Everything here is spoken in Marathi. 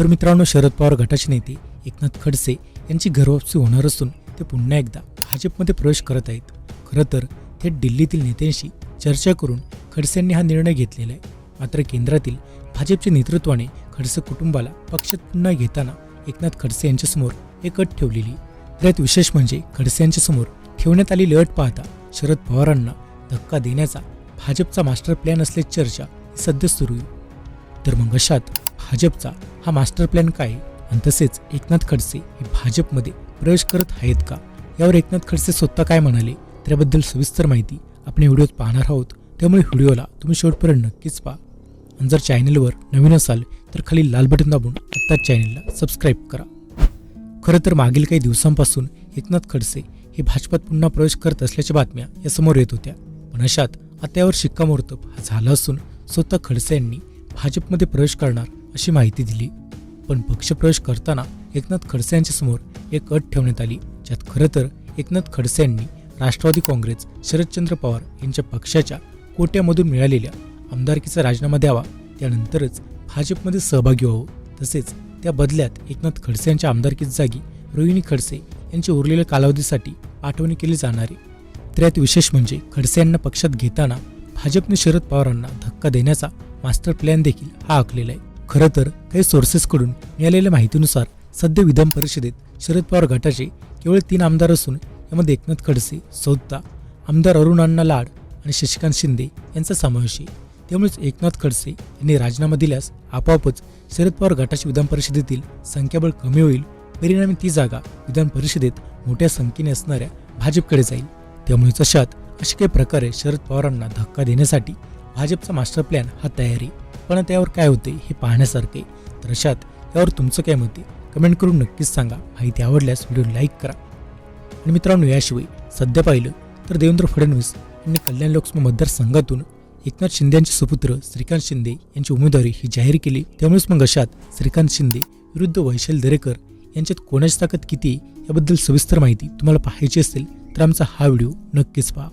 तर मित्रांनो शरद पवार गटाचे नेते एकनाथ खडसे यांची घरवापसी होणार असून ते पुन्हा एकदा भाजपमध्ये प्रवेश करत आहेत. खरं तर थेट दिल्लीतील नेत्यांशी चर्चा करून खडसे यांनी हा निर्णय घेतलेला आहे. मात्र केंद्रातील भाजपच्या नेतृत्वाने खडसे कुटुंबाला पक्षात पुन्हा घेताना एकनाथ खडसे यांच्यासमोर एक अट ठेवलेली त्यात विशेष म्हणजे खडसे यांच्यासमोर ठेवण्यात आलेली अट पाहता शरद पवारांना धक्का देण्याचा भाजपचा मास्टर प्लॅन असल्याची चर्चा सध्या सुरू आहे. तर मग अशात भाजपचा हा मास्टर प्लॅन काय? आहे? आणि तसेच एकनाथ खडसे हे भाजपमध्ये प्रवेश करत आहेत का? यावर एकनाथ खडसे स्वतः काय म्हणाले? त्याबद्दल सविस्तर माहिती आपण व्हिडिओत पाहणार आहोत. त्यामुळे व्हिडिओला तुम्ही शेवटपर्यंत नक्कीच पहा. आणि जर चॅनलवर नवीन असाल तर खाली लाल बटन दाबून आत्ताच चॅनलला सबस्क्राईब करा. खरं तर मागील काही दिवसांपासून एकनाथ खडसे हे भाजपात पुन्हा प्रवेश करत असल्याच्या बातम्या या समोर येत होत्या. पण अशात आता यावर शिक्कामोर्तब हा झाला असून स्वतः खडसे यांनी भाजपमध्ये प्रवेश करणार अशी माहिती दिली. पण पक्षप्रवेश करताना एकनाथ खडसे यांच्यासमोर एक अट ठेवण्यात आली. ज्यात खरं तर एकनाथ खडसे यांनी राष्ट्रवादी काँग्रेस शरदचंद्र पवार यांच्या पक्षाच्या कोट्यामधून मिळालेल्या आमदारकीचा राजीनामा द्यावा. त्यानंतरच भाजपमध्ये सहभागी व्हावं. तसेच त्या बदल्यात एकनाथ खडसे यांच्या आमदारकीच्या जागी रोहिणी खडसे यांच्या उरलेल्या कालावधीसाठी आठवणी केली जाणार. आहे विशेष म्हणजे खडसे यांना पक्षात घेताना भाजपने शरद पवारांना धक्का देण्याचा मास्टर प्लॅन देखील हा आखलेला आहे. खरं तर काही सोर्सेसकडून मिळालेल्या माहितीनुसार सध्या विधान परिषदेत शरद पवार गटाचे केवळ तीन आमदार असून यामध्ये एकनाथ खडसे सौदा आमदार अरुण अण्णा लाड आणि शशिकांत शिंदे यांचा समावेश आहे. त्यामुळेच एकनाथ खडसे यांनी राजीनामा दिल्यास आपोआपच शरद पवार गटाची विधान परिषदेतील संख्याबळ कमी होईल. परिणामी ती जागा विधान परिषदेत मोठ्या संख्येने असणाऱ्या भाजपकडे जाईल. त्यामुळेच अशात अशा काही प्रकारे शरद पवारांना धक्का देण्यासाठी भाजपचा मास्टर प्लॅन हा तयारी पण त्यावर काय होते हे पाहण्यासारखे. तर अशात यावर तुमचं काय मत आहे? कमेंट करून नक्कीच सांगा. माहिती आवडल्यास व्हिडिओ लाईक करा. आणि मित्रांनो याशिवाय सध्या पाहिलं तर देवेंद्र फडणवीस यांनी कल्याण लोकसभा मतदारसंघातून एकनाथ शिंदे यांचे सुपुत्र श्रीकांत शिंदे यांची उमेदवारी ही जाहीर केली. त्यामुळेच मग अशात श्रीकांत शिंदे विरुद्ध वैशाल दरेकर यांच्यात कोणाची ताकद किती याबद्दल सविस्तर माहिती तुम्हाला पाहायची असेल तर आमचा हा व्हिडिओ नक्कीच पहा.